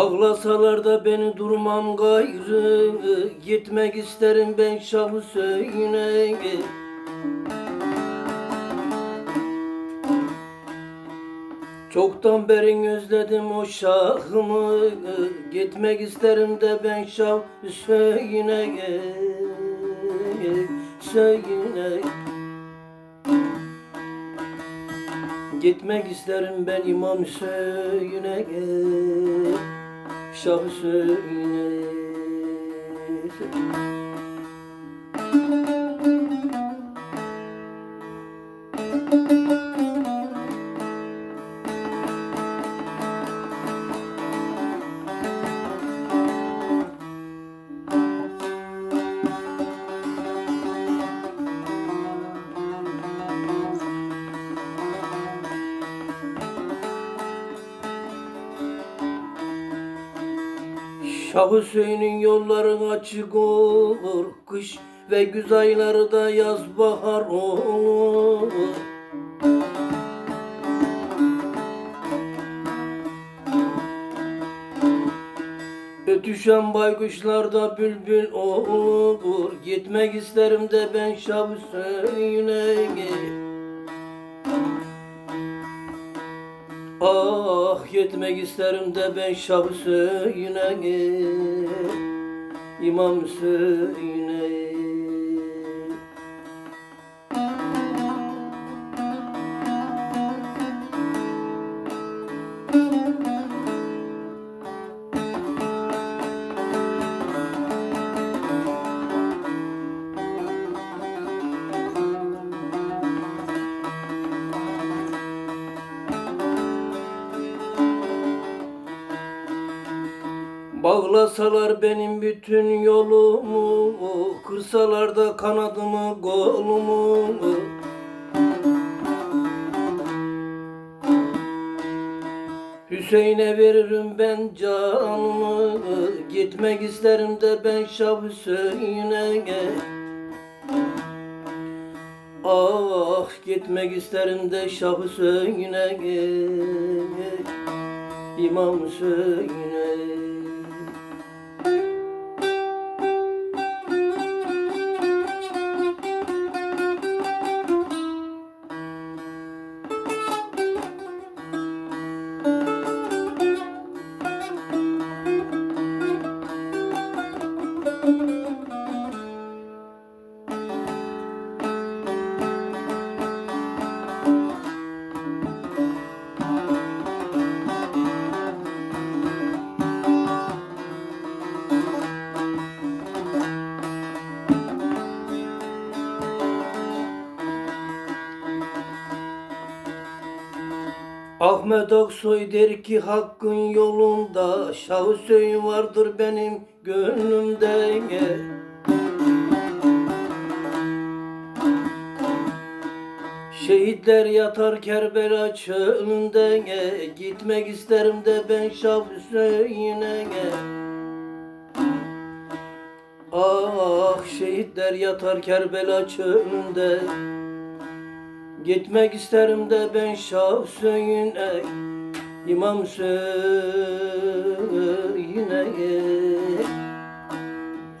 Bağlasalar da beni durmam gayrı Gitmek isterim ben Şah Hüseyin'e Çoktan beri özledim o şahımı Gitmek isterim de ben Şah Hüseyin'e Hüseyin'e Gitmek isterim ben İmam Hüseyin'e Şah Hüseyin'e Şah Hüseyin'in yolları açık olur Kış ve güz ayları da yaz bahar olur. Ötüşen baykuşlarda bülbül olur Gitmek isterim de ben Şah Hüseyin'e Ah gitmek isterim de ben Şah Hüseyin'e İmam Hüseyin'e Bağlasalar benim bütün yolumu Kırsalar da kanadımı kolumu. Hüseyin'e veririm ben canımı Gitmek isterim de ben Şah Hüseyin'e. Ah gitmek isterim de Şah Hüseyin'e. İmam Hüseyin'e Ahmet Aksoy der ki hakkın yolunda Şah Hüseyin vardır benim gönlümde. Şehitler yatar Kerbela çölünde Gitmek isterim de ben Şah Hüseyin'e. Ah şehitler yatar Kerbela çölünde Gitmek isterim de ben Şah Hüseyin'e İmam Hüseyin'e.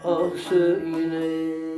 Ah Hüseyin'e